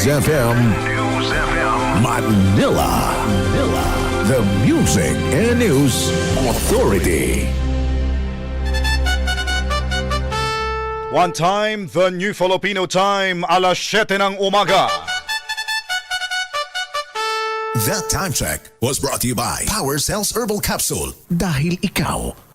News FM News FM. Manila. Manila. The Music and News Authority. One time, the New Filipino Time, alas 7 ng umaga. That time check was brought to you by Power Cells Herbal Capsule. Dahil ikaw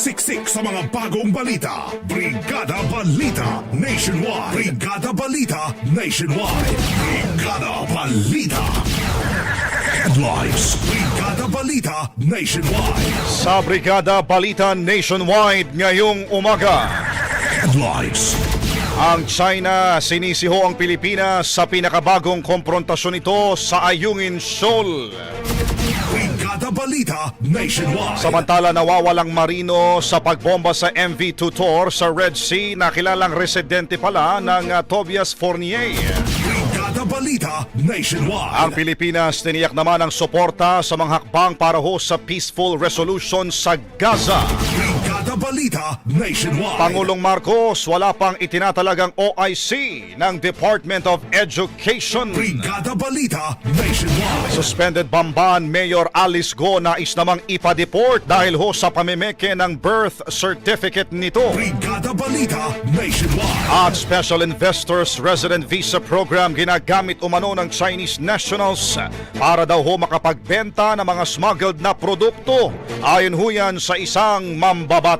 Siksik sa mga bagong balita. Brigada Balita Nationwide. Brigada Balita Nationwide. Brigada Balita. Headlines. Brigada Balita Nationwide. Sa Brigada Balita Nationwide ngayong umaga. Headlines. Ang China sinisiho ang Pilipinas sa pinakabagong komprontasyon ito sa Ayungin Shoal. Balita Nationwide. Samantala nawawalang marino sa pagbomba sa MV Tutor sa Red Sea na kilalang residente pala ng uh, Tobias Fournier. Brigada Balita Nationwide. Ang Pilipinas tiniyak naman ang suporta sa mga hakbang para ho sa peaceful resolution sa Gaza. Brigada Balita Nationwide. Pangulong Marcos wala pang itinatalagang OIC ng Department of Education. Brigada Balita Nationwide. Suspended Bamban Mayor Alice Go nais namang ipa-deport dahil ho sa pamimeke ng birth certificate nito. Brigada Balita Nationwide. At Special Investors Resident Visa Program ginagamit umano ng Chinese nationals para daw ho makapagbenta ng mga smuggled na produkto. Ayon ho yan sa isang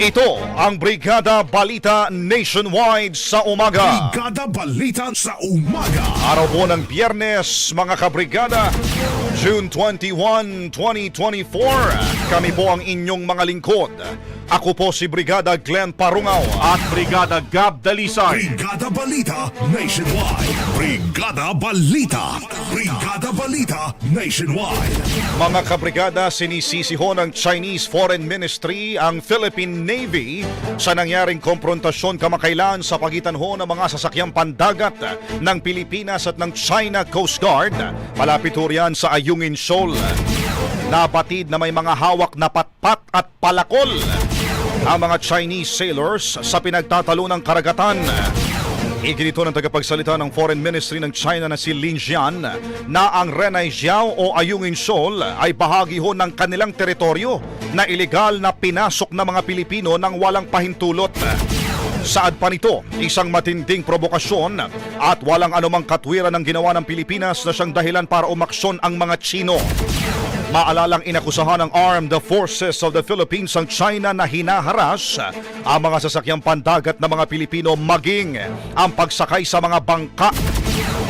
Ito ang Brigada Balita Nationwide sa umaga. Brigada Balita sa umaga. Araw po ng biyernes, mga kabrigada, June 21, 2024. Kami po ang inyong mga lingkod. Ako po si Brigada Glenn Parungaw at Brigada Gab Dalisay. Brigada Balita Nationwide. Brigada Balita. Brigada Balita Nationwide. Mga kabrigada, sinisisiho ng Chinese Foreign Ministry ang Philippine Navy sa nangyaring komprontasyon kamakailan sa pagitan ho ng mga sasakyang pandagat ng Pilipinas at ng China Coast Guard. Malapit ho riyan sa Ayungin Shoal. Nabatid na may mga hawak na patpat at palakol ang mga Chinese sailors sa pinagtatalo ng karagatan. Iginito ng tagapagsalita ng Foreign Ministry ng China na si Lin Jian na ang Renai Jiao o Ayungin Shoal ay bahagi ho ng kanilang teritoryo na ilegal na pinasok ng mga Pilipino ng walang pahintulot. Saad pa nito, isang matinding provokasyon at walang anumang katwiran ng ginawa ng Pilipinas na siyang dahilan para umaksyon ang mga Chino. Maalalang inakusahan ng Armed Forces of the Philippines ang China na hinaharas ang mga sasakyang pandagat ng mga Pilipino maging ang pagsakay sa mga bangka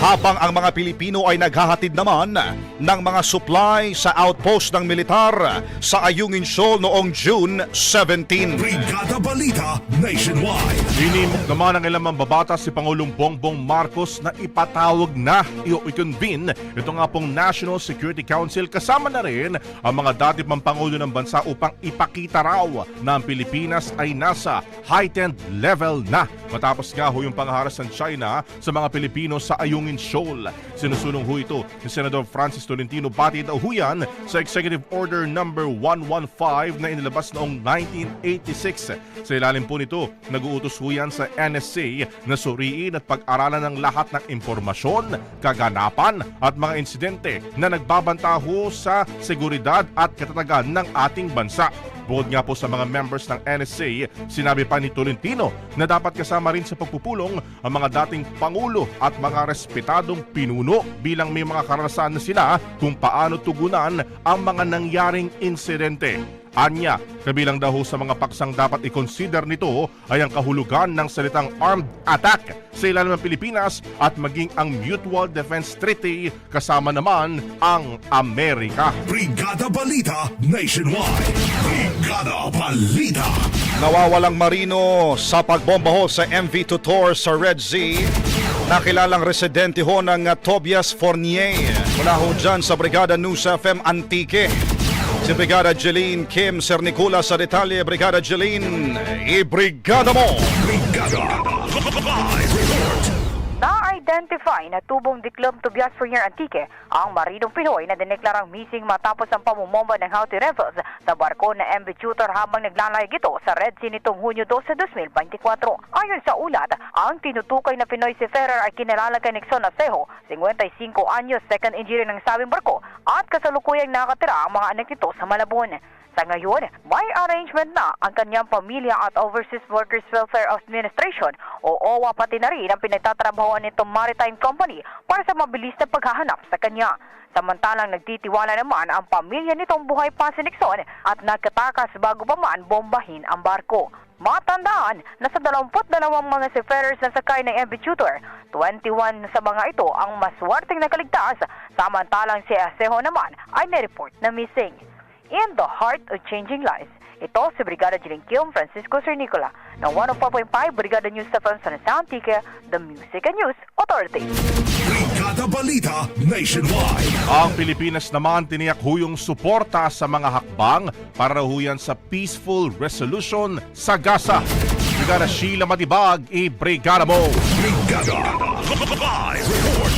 habang ang mga Pilipino ay naghahatid naman ng mga supply sa outpost ng militar sa Ayungin Shoal noong June 17. Brigada Balita Nationwide. Inimok naman ng ilang mambabatas si Pangulong Bongbong Marcos na ipatawag na i-convene ito nga pong National Security Council kasama na rin ang mga dati pang Pangulo ng bansa upang ipakita raw na ang Pilipinas ay nasa heightened level na matapos nga ho yung pangaharas ng China sa mga Pilipino sa Ayungin Albumin Shoal. Sinusulong ho ito ni Senador Francis Tolentino batid daw ho yan sa Executive Order number 115 na inilabas noong 1986. Sa ilalim po nito, nag-uutos ho yan sa NSA na suriin at pag-aralan ng lahat ng impormasyon, kaganapan at mga insidente na nagbabanta ho sa seguridad at katatagan ng ating bansa. Bukod nga po sa mga members ng NSA, sinabi pa ni Tolentino na dapat kasama rin sa pagpupulong ang mga dating pangulo at mga respetadong pinuno bilang may mga karanasan na sila kung paano tugunan ang mga nangyaring insidente. Anya, kabilang daw sa mga paksang dapat i-consider nito ay ang kahulugan ng salitang armed attack sa ilalim ng Pilipinas at maging ang Mutual Defense Treaty kasama naman ang Amerika. Brigada Balita Nationwide. Brigada Balita. Nawawalang marino sa pagbomba ho sa MV Tutor sa Red Sea. Nakilalang residente ho ng Tobias Fournier. Mula ho dyan sa Brigada News FM Antique. Si Brigada Jeline Kim Cernicula sa detalye. Brigada Jeline, i-brigada mo! Brigada Live Report. Na-identify na tubong diklom Tobias Fournier Antique ang marinong Pinoy na dineklarang missing matapos ang pamumomba ng Houthi rebels sa barko na MV Tutor habang naglalayag ito sa Red Sea nitong Hunyo 12, 2024. Ayon sa ulat, ang tinutukay na Pinoy si Ferrer ay kinilala kay Nixon Asejo, 55 anyos, second engineer ng sabing barko at kasalukuyang nakatira ang mga anak nito sa Malabon. Sa ngayon, may arrangement na ang kanyang pamilya at Overseas Workers Welfare Administration o OWA pati na rin ang pinagtatrabahoan nitong maritime company para sa mabilis na paghahanap sa kanya. Samantalang nagtitiwala naman ang pamilya nitong buhay pa si Nixon at nagkatakas bago pa man bombahin ang barko. Matandaan na sa 22 mga seafarers na sakay ng MV Tutor, 21 sa mga ito ang maswerteng nakaligtas, samantalang si Asejo naman ay nireport na missing. In the heart of changing lives, ito si Brigada Jiling Kim Francisco Sir Nicola ng 104.5 Brigada News FM sa Antique, The Music and News Authority. Brigada Balita Nationwide. Ang Pilipinas naman tiniyak huyong suporta sa mga hakbang para huyan sa peaceful resolution sa Gaza. Brigada Sheila Matibag, i-brigada mo! Brigada Live Report.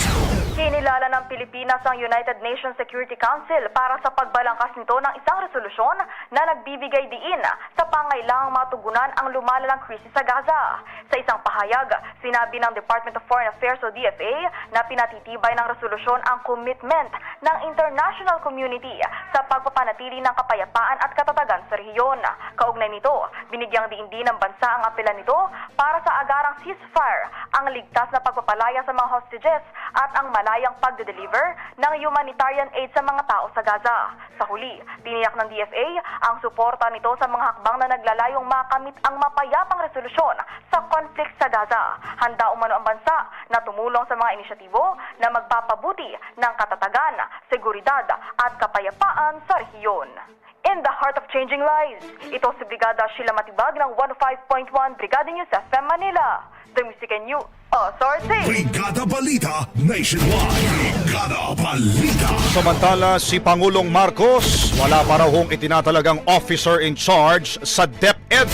Kinilala ng Pilipinas ang United Nations Security Council para sa pagbalangkas nito ng isang resolusyon na nagbibigay diin sa pangailangang matugunan ang lumalalang krisis sa Gaza. Sa isang pahayag, sinabi ng Department of Foreign Affairs o DFA na pinatitibay ng resolusyon ang commitment ng international community sa pagpapanatili ng kapayapaan at katatagan sa rehiyon. Kaugnay nito, binigyang diin din ng bansa ang apela nito para sa agarang ceasefire, ang ligtas na pagpapalaya sa mga hostages at ang malayang pagde-deliver ng humanitarian aid sa mga tao sa Gaza. Sa huli, tiniyak ng DFA ang suporta nito sa mga hakbang na naglalayong makamit ang mapayapang resolusyon sa conflict sa Gaza. Handa umano ang bansa na tumulong sa mga inisyatibo na magpapabuti ng katatagan, seguridad at kapayapaan sa rehiyon. In the heart of changing lives, ito si Brigada Sheila Matibag ng 105.1 Brigada News FM Manila. The Music and News Authority. Brigada Balita Nationwide. Brigada Balita. Samantala, si Pangulong Marcos, wala pa raw hong itinatalagang officer in charge sa DepEd.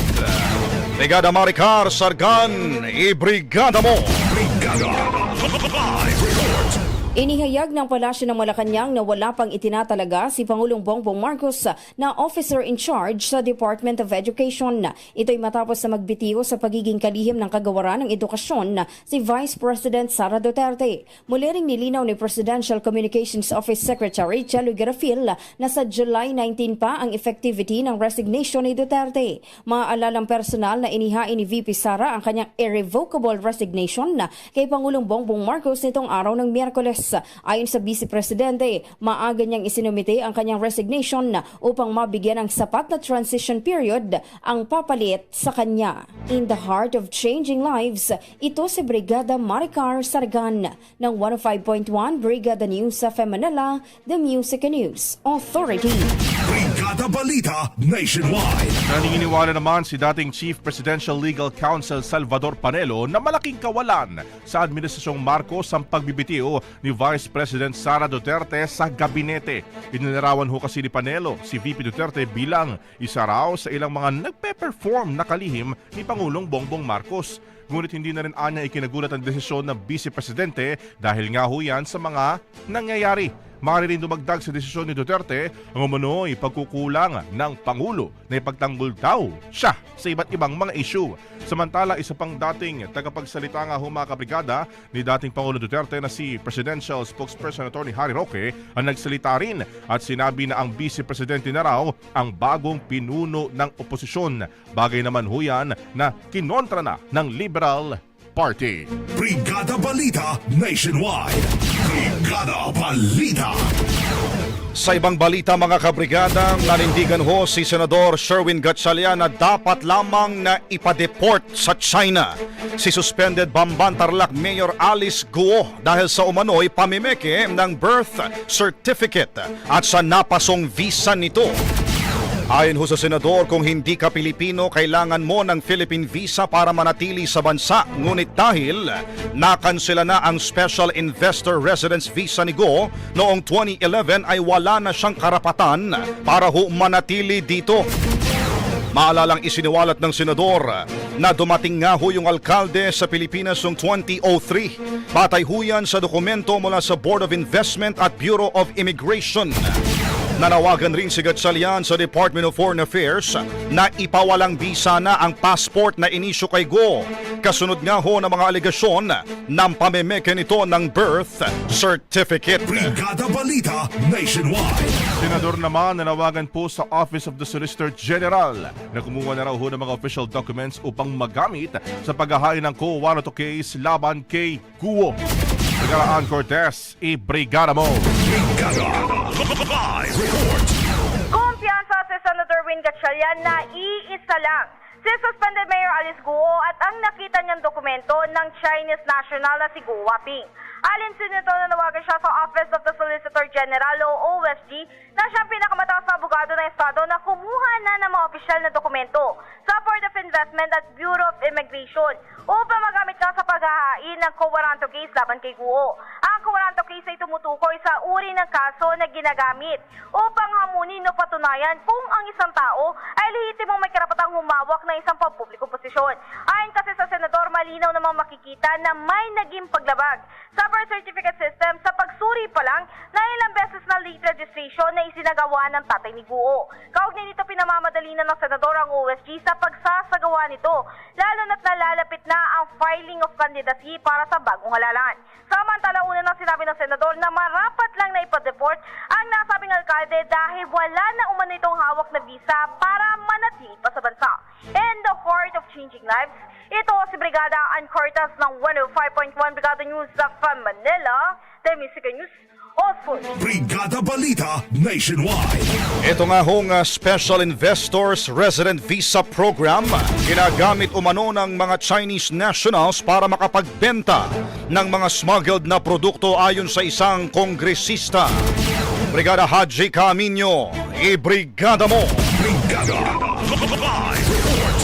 Brigada Maricar Sargan, i-brigada mo! Brigada. Inihayag ng palasyo ng Malacanang na wala pang itinatalaga si Pangulong Bongbong Marcos na officer in charge sa Department of Education. Ito'y matapos na magbitiw sa pagiging kalihim ng kagawaran ng edukasyon si Vice President Sara Duterte. Muli ring nilinaw ni Presidential Communications Office Secretary Chelo Garafil na sa July 19 pa ang effectivity ng resignation ni Duterte. Maaalalang personal na inihain ni VP Sara ang kanyang irrevocable resignation na kay Pangulong Bongbong Marcos nitong araw ng Miyerkules. Ayon sa Vice Presidente, maaga niyang isinumite ang kanyang resignation upang mabigyan ng sapat na transition period ang papalit sa kanya. In the heart of changing lives, ito si Brigada Maricar Sargan ng 105.1 Brigada News sa Manila, The Music and News Authority. Brigada Balita Nationwide. Naniniwala naman si dating Chief Presidential Legal Counsel Salvador Panelo na malaking kawalan sa Administrasyong Marcos ang pagbibitiw ni Vice President Sara Duterte sa gabinete. Inilarawan ho kasi ni Panelo si VP Duterte bilang isa raw sa ilang mga nagpe-perform na kalihim ni Pangulong Bongbong Marcos. ngunit hindi na rin anya ikinagulat ang desisyon ng Vice Presidente dahil nga ho yan sa mga nangyayari. Maaari rin dumagdag sa desisyon ni Duterte ang umano'y pagkukulang ng Pangulo na ipagtanggol daw siya sa iba't ibang mga issue. Samantala, isa pang dating tagapagsalita nga ho mga kabrigada ni dating Pangulo Duterte na si Presidential Spokesperson Attorney Harry Roque ang nagsalita rin at sinabi na ang Vice Presidente na raw ang bagong pinuno ng oposisyon. Bagay naman ho yan na kinontra na ng Liberal Party. Brigada Balita Nationwide. Brigada Balita. Sa ibang balita mga kabrigada, nanindigan ho si Senador Sherwin Gatchalian na dapat lamang na ipadeport sa China. Si suspended Bamban Tarlac Mayor Alice Guo dahil sa umano'y pamimeke ng birth certificate at sa napasong visa nito. Ayon ho sa senador, kung hindi ka Pilipino, kailangan mo ng Philippine visa para manatili sa bansa. Ngunit dahil nakansela na ang Special Investor Residence Visa ni Go noong 2011 ay wala na siyang karapatan para ho manatili dito. Maalalang isiniwalat ng senador na dumating nga ho yung alkalde sa Pilipinas noong 2003. Patay ho yan sa dokumento mula sa Board of Investment at Bureau of Immigration. Nanawagan rin si Gatchalian sa Department of Foreign Affairs na ipawalang bisa na ang passport na inisyo kay Go. Kasunod nga ho ng mga alegasyon ng pamemeke nito ng birth certificate. Brigada Balita Nationwide. Senador naman nanawagan po sa Office of the Solicitor General na kumuha na raw ho ng mga official documents upang magamit sa paghahain ng co warranto case laban kay Guo. Brigada Ann Cortez, i-brigada mo! Brigada Live Report. Kumpiyansa si Senator Win Gatchalian na iisa lang si suspended Mayor Alice Guo at ang nakita niyang dokumento ng Chinese national na si Guo Waping. Alin sin nito nanawagan siya sa Office of the Solicitor General o OSG na siya ang pinakamataas na abogado ng Estado na kumuha na ng mga opisyal na dokumento sa Board of Investment at Bureau of Immigration upang magamit na sa paghahain ng co-warranto case laban kay Guo. Ang co-warranto case ay tumutukoy sa uri ng kaso na ginagamit upang hamunin o patunayan kung ang isang tao ay lehitimong may karapatang humawak ng isang pampublikong posisyon. Ayon kasi sa senador, malinaw namang makikita na may naging paglabag sa birth certificate system sa pagsuri pa lang na ilang beses na late registration na isinagawa ng tatay ni Guo. Kaugnay nito pinamamadali na ng senador ang OSG sa pagsasagawa nito, lalo na't nalalapit na ang filing of candidacy para sa bagong halalan. Samantala, una nang sinabi ng senador na marapat lang na ipa-deport ang nasabing alkalde dahil wala na umano itong hawak na visa para manatili pa sa bansa. In the heart of changing lives, ito si Brigada Ann Cortez ng 105.1 Brigada News sa Manila, Temisika News, Osford. Brigada Balita Nationwide. Ito nga hong uh, Special Investors Resident Visa Program ginagamit umano ng mga Chinese nationals para makapagbenta ng mga smuggled na produkto ayon sa isang kongresista. Brigada Haji Camino, i-brigada mo! Brigada Live Report.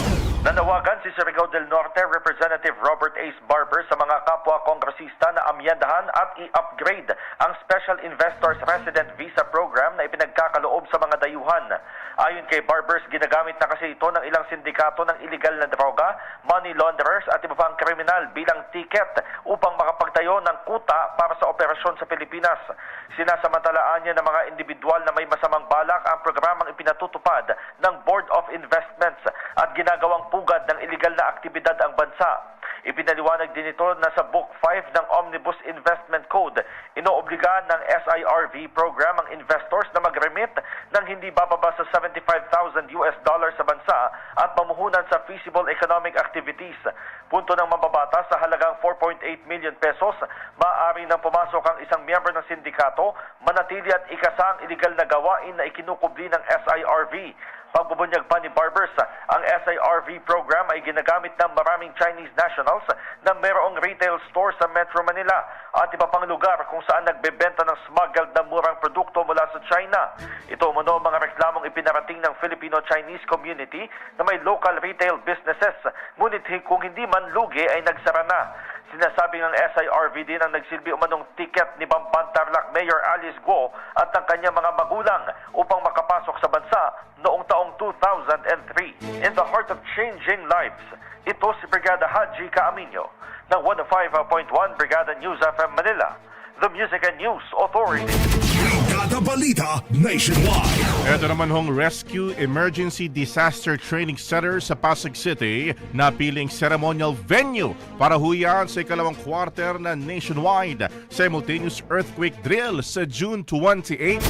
Nanawagan si Surigao del Norte Representative Robert Ace Barber sa mga kapwa kongresista na amyendahan at i-upgrade ang Special Investors Resident Visa Program na ipinagkakaloob sa mga dayuhan. Ayon kay Barbers, ginagamit na kasi ito ng ilang sindikato ng illegal na droga, money launderers at iba pang kriminal bilang ticket upang makapagtayo ng kuta para sa operasyon sa Pilipinas. Sinasamantalaan niya ng mga individual na may masamang balak ang programang ipinatutupad ng Board of Investments at ginagawang pugad ng illegal na aktibidad ang bansa. Ipinaliwanag din ito na sa Book 5 ng Omnibus Investment Code, inoobliga ng SIRV program ang investors na mag-remit ng hindi bababa sa 75,000 US dollars sa bansa at mamuhunan sa feasible economic activities. Punto ng mababata sa halagang 4.8 million pesos, maaari nang pumasok ang isang miyembro ng sindikato, manatili at ikasa ang illegal na gawain na ikinukubli ng SIRV. Pagbubunyag pa ni Barbers, ang SIRV program ay ginagamit ng maraming Chinese nationals na mayroong retail store sa Metro Manila at iba pang lugar kung saan nagbebenta ng smuggled na murang produkto mula sa China. Ito umano ang mga reklamong ipinarating ng Filipino-Chinese community na may local retail businesses, ngunit kung hindi man lugi ay nagsara na. Sinasabi ng SIRV din ang nagsilbi umanong tiket ni Bamban Tarlac Mayor Alice Guo at ng kanyang mga magulang upang makapasok sa bansa noong taong 2003. In the heart of changing lives, ito si Brigada Haji Caaminyo ng 105.1 Brigada News FM Manila, the Music and News Authority. Brigada Balita Nationwide. Ito naman hong Rescue Emergency Disaster Training Center sa Pasig City na piling ceremonial venue para huyan sa ikalawang quarter na nationwide simultaneous earthquake drill sa June 28.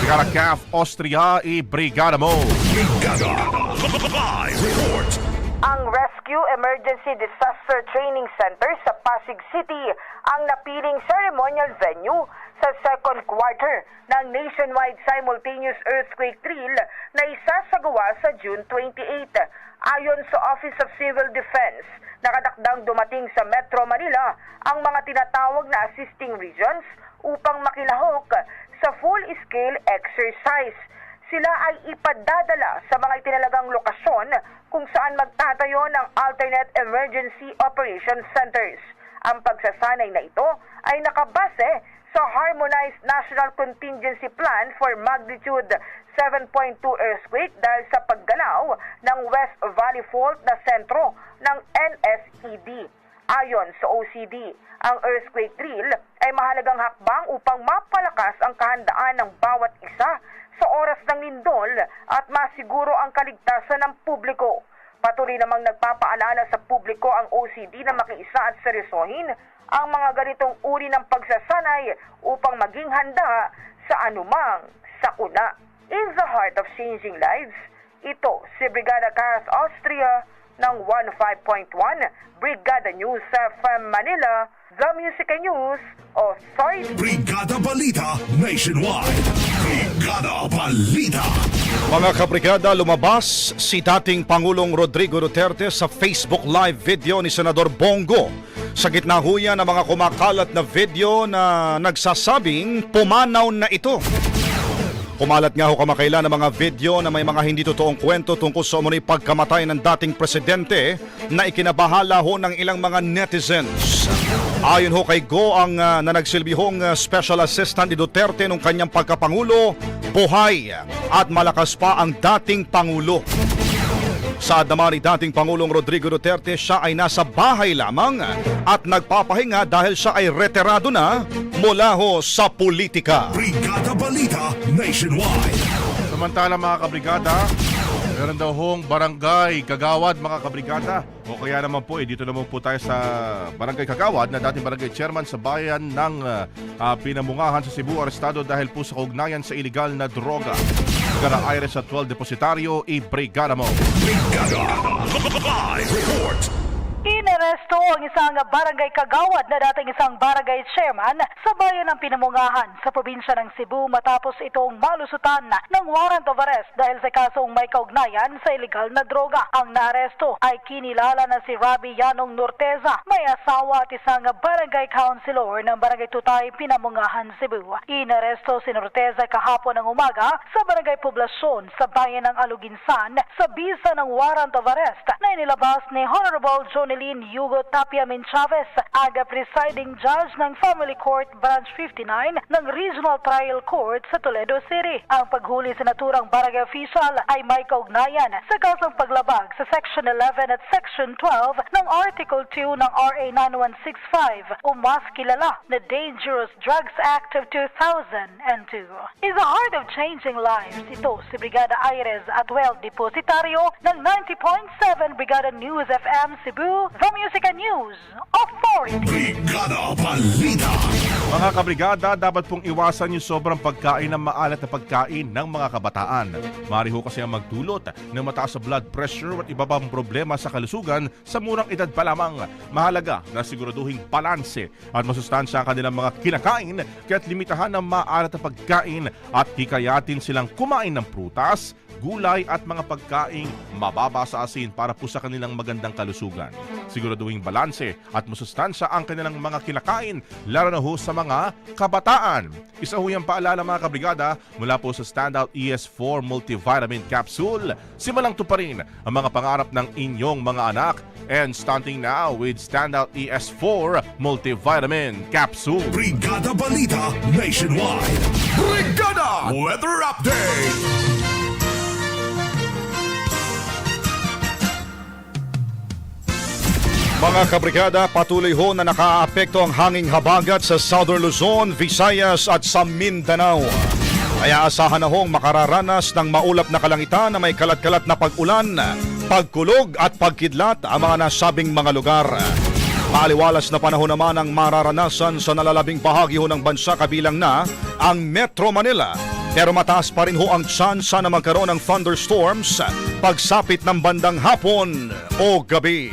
Brigada CAF Austria i Brigada Mo. Brigada Live Report. Ang Rescue Emergency Disaster Training Center sa Pasig City ang napiling ceremonial venue sa second quarter ng nationwide simultaneous earthquake drill na isasagawa sa June 28. Ayon sa Office of Civil Defense, nakatakdang dumating sa Metro Manila ang mga tinatawag na assisting regions upang makilahok sa full-scale exercise sila ay ipadadala sa mga itinalagang lokasyon kung saan magtatayo ng alternate emergency operation centers. Ang pagsasanay na ito ay nakabase sa Harmonized National Contingency Plan for Magnitude 7.2 earthquake dahil sa paggalaw ng West Valley Fault na sentro ng NSED. Ayon sa OCD, ang earthquake drill ay mahalagang hakbang upang mapalakas ang kahandaan ng bawat isa sa oras ng lindol at masiguro ang kaligtasan ng publiko. Patuloy namang nagpapaalala sa publiko ang OCD na makiisa at seryosohin ang mga ganitong uri ng pagsasanay upang maging handa sa anumang sakuna. In the heart of changing lives, ito si Brigada Caras Austria ng 15.1 Brigada News FM Manila, The Music and News Authority. Brigada Balita Nationwide. Brigada Balita. Mga kabrigada, lumabas si dating Pangulong Rodrigo Duterte sa Facebook Live video ni Senador Bongo. Sa gitna huya ng mga kumakalat na video na nagsasabing pumanaw na ito. Kumalat nga ho kamakailan ng mga video na may mga hindi totoong kwento tungkol sa umunoy pagkamatay ng dating presidente na ikinabahala ho ng ilang mga netizens. Ayon ho kay Go ang uh, na nagsilbihong uh, special assistant ni Duterte nung kanyang pagkapangulo, buhay at malakas pa ang dating pangulo. Sa adama ni dating Pangulong Rodrigo Duterte, siya ay nasa bahay lamang at nagpapahinga dahil siya ay retirado na mula ho sa politika. Brigada Balita Nationwide. Samantala mga kabrigada, meron daw hong barangay Kagawad mga kabrigada. O kaya naman po, eh, dito naman po tayo sa barangay Kagawad na dating barangay chairman sa bayan ng ah, ah, Pinamungahan sa Cebu arestado dahil po sa kaugnayan sa iligal na droga. Brigada Iris sa 12 Depositaryo i Brigada Mo. Brigada Live Report. Inaresto ang isang barangay kagawad na dating isang barangay chairman sa bayan ng Pinamungahan sa probinsya ng Cebu matapos itong malusutan ng warrant of arrest dahil sa kasong may kaugnayan sa illegal na droga. Ang naaresto ay kinilala na si Rabi Yanong Norteza, may asawa at isang barangay councilor ng barangay Tutay, Pinamungahan, Cebu. Inaresto si Norteza kahapon ng umaga sa barangay poblasyon sa bayan ng Aluginsan sa bisa ng warrant of arrest na inilabas ni Honorable Jonelyn Hugo Tapia Min Chavez, aga presiding judge ng Family Court Branch 59 ng Regional Trial Court sa Toledo City. Ang paghuli sa naturang barangay official ay may kaugnayan sa kasong paglabag sa Section 11 at Section 12 ng Article 2 ng RA 9165 o mas kilala na Dangerous Drugs Act of 2002. In the heart of changing lives, ito si Brigada Aires at well depositaryo ng 90.7 Brigada News FM Cebu, The Music and News Authority. Brigada Balita. Mga kabrigada, dapat pong iwasan yung sobrang pagkain ng maalat na pagkain ng mga kabataan. Mari ho kasi ang magdulot ng mataas sa blood pressure at iba pang problema sa kalusugan sa murang edad pa lamang. Mahalaga na siguraduhing balanse at masustansya ang kanilang mga kinakain kaya't limitahan ang maalat na pagkain at hikayatin silang kumain ng prutas, gulay at mga pagkaing mababa sa asin para po sa kanilang magandang kalusugan. siguraduhing balanse at masustansya ang kanilang mga kinakain, lalo na ho sa mga kabataan. Isa ho yung paalala mga kabrigada mula po sa Standout ES4 Multivitamin Capsule. Simulang to pa rin ang mga pangarap ng inyong mga anak. And starting now with Standout ES4 Multivitamin Capsule. Brigada Balita Nationwide. Brigada Weather Update. Mga kabrigada, patuloy ho na nakaapekto ang hanging habagat sa Southern Luzon, Visayas at sa Mindanao. Kaya asahan na hong makararanas ng maulap na kalangitan na may kalat-kalat na pag-ulan, pagkulog at pagkidlat ang mga nasabing mga lugar. Maaliwalas na panahon naman ang mararanasan sa nalalabing bahagi ho ng bansa kabilang na ang Metro Manila. Pero mataas pa rin ho ang tsansa na magkaroon ng thunderstorms pagsapit ng bandang hapon o gabi.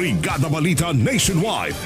Brigada Balita Nationwide.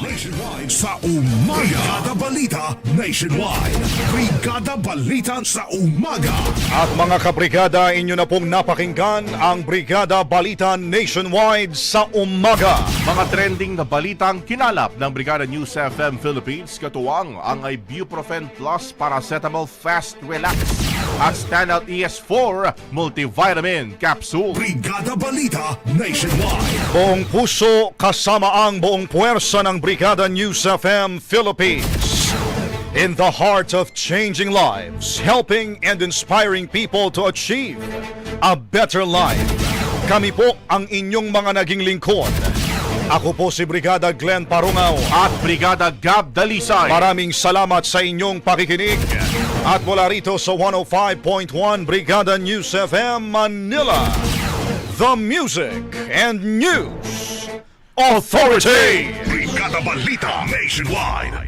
Nationwide. Sa umaga. Brigada Balita Nationwide. Brigada Balita sa umaga. At mga kabrigada, inyo na pong napakinggan ang Brigada Balita Nationwide sa umaga. Mga trending na balitang kinalap ng Brigada News FM Philippines katuwang ang Ibuprofen Plus Paracetamol Fast Relax at Standout ES4 Multivitamin Capsule. Brigada Balita Nationwide. Buong puso kasama ang buong puwersa ng Brigada News FM Philippines. In the heart of changing lives, helping and inspiring people to achieve a better life. Kami po ang inyong mga naging lingkod. Ako po si Brigada Glenn Parungaw. At Brigada Gab Dalisay. Maraming salamat sa inyong pakikinig. At mula rito sa 105.1 Brigada News FM Manila, the Music and News Authority. Brigada Balita Nationwide.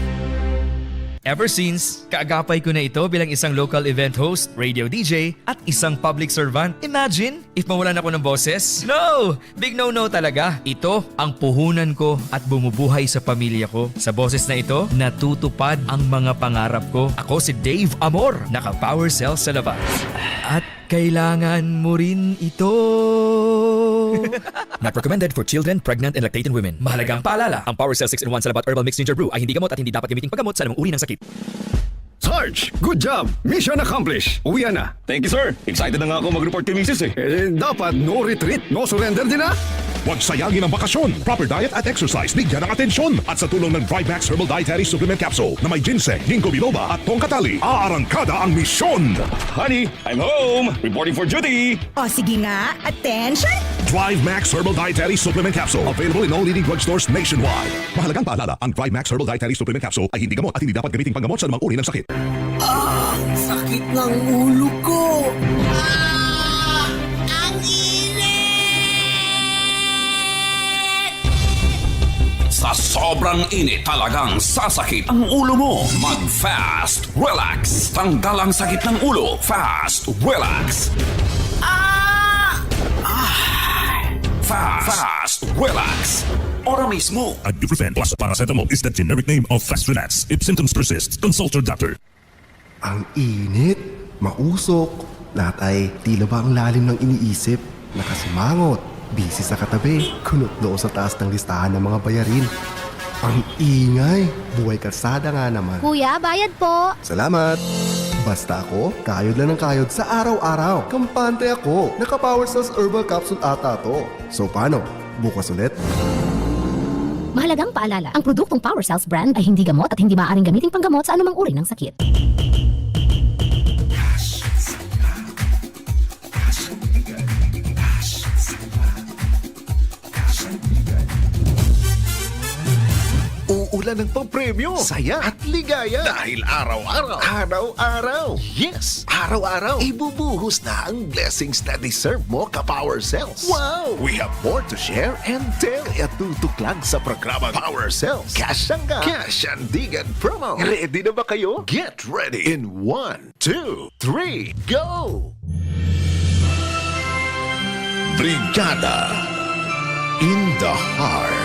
Ever since, kaagapay ko na ito bilang isang local event host, radio DJ, at isang public servant. Imagine, if mawalan ako ng boses? No! Big no-no talaga. Ito ang puhunan ko at bumubuhay sa pamilya ko. Sa boses na ito, natutupad ang mga pangarap ko. Ako si Dave Amor, naka-power cell sa labas. At kailangan mo rin ito. Not recommended for children, pregnant, and lactating women. Mahalagang paalala, ang Power Cell 6-in-1 Salabat Herbal Mixed Ginger Brew ay hindi gamot at hindi dapat gamiting paggamot sa anumang uri ng sakit. Sarge, good job! Mission accomplished. Uwi na. Thank you, sir. Excited na nga ako mag-report kay Mrs. eh. Eh, dapat no retreat, no surrender din ah. Huwag sayangin ang bakasyon. Proper diet at exercise bigyan ng atensyon. At sa tulong ng Drive Max Herbal Dietary Supplement Capsule na may ginseng, ginkgo biloba at tongkatali, aarangkada ang misyon. Honey, I'm home! Reporting for duty! O sige nga, attention! Drive Max Herbal Dietary Supplement Capsule. Available in all leading drugstores nationwide. Mahalagang paalala, ang Drive Max Herbal Dietary Supplement Capsule ay hindi gamot at hindi dapat gamitin panggamot sa anumang uri ng sakit. Sakit ng ulo ko! Sobrang init talagang sasakit ang ulo mo. Mag-fast, relax. Tanggal ang sakit ng ulo. Fast, relax. Fast, fast, relax. Ora mismo. Ibuprofen plus paracetamol is the generic name of Fast Relax. If symptoms persist, consult your doctor. Ang init, mausok, lahat ay tila ba ang lalim ng iniisip, nakasimangot, busy sa katabi, kunot noo sa taas ng listahan ng mga bayarin. Ang ingay, buhay kalsada nga naman. Kuya, bayad po! Salamat! Basta ako, kayod lang ng kayod sa araw-araw. Kampante ako. Naka-Power Cells Herbal Capsule ata to. So paano? Bukas ulit? Mahalagang paalala, ang produktong Power Cells brand ay hindi gamot at hindi maaaring gamitin panggamot sa anumang uri ng sakit. Uulan ng pampremyo, saya at ligaya. Dahil araw-araw, araw-araw, yes, araw-araw, ibubuhos na ang blessings na deserve mo ka-Power Cells. Wow! We have more to share and tell. Kaya tutok lang sa programa Power Cells. Cash ang ka. Cash and Digan promo. Ready na ba kayo? Get ready in one, two, three, go! Brigada in the heart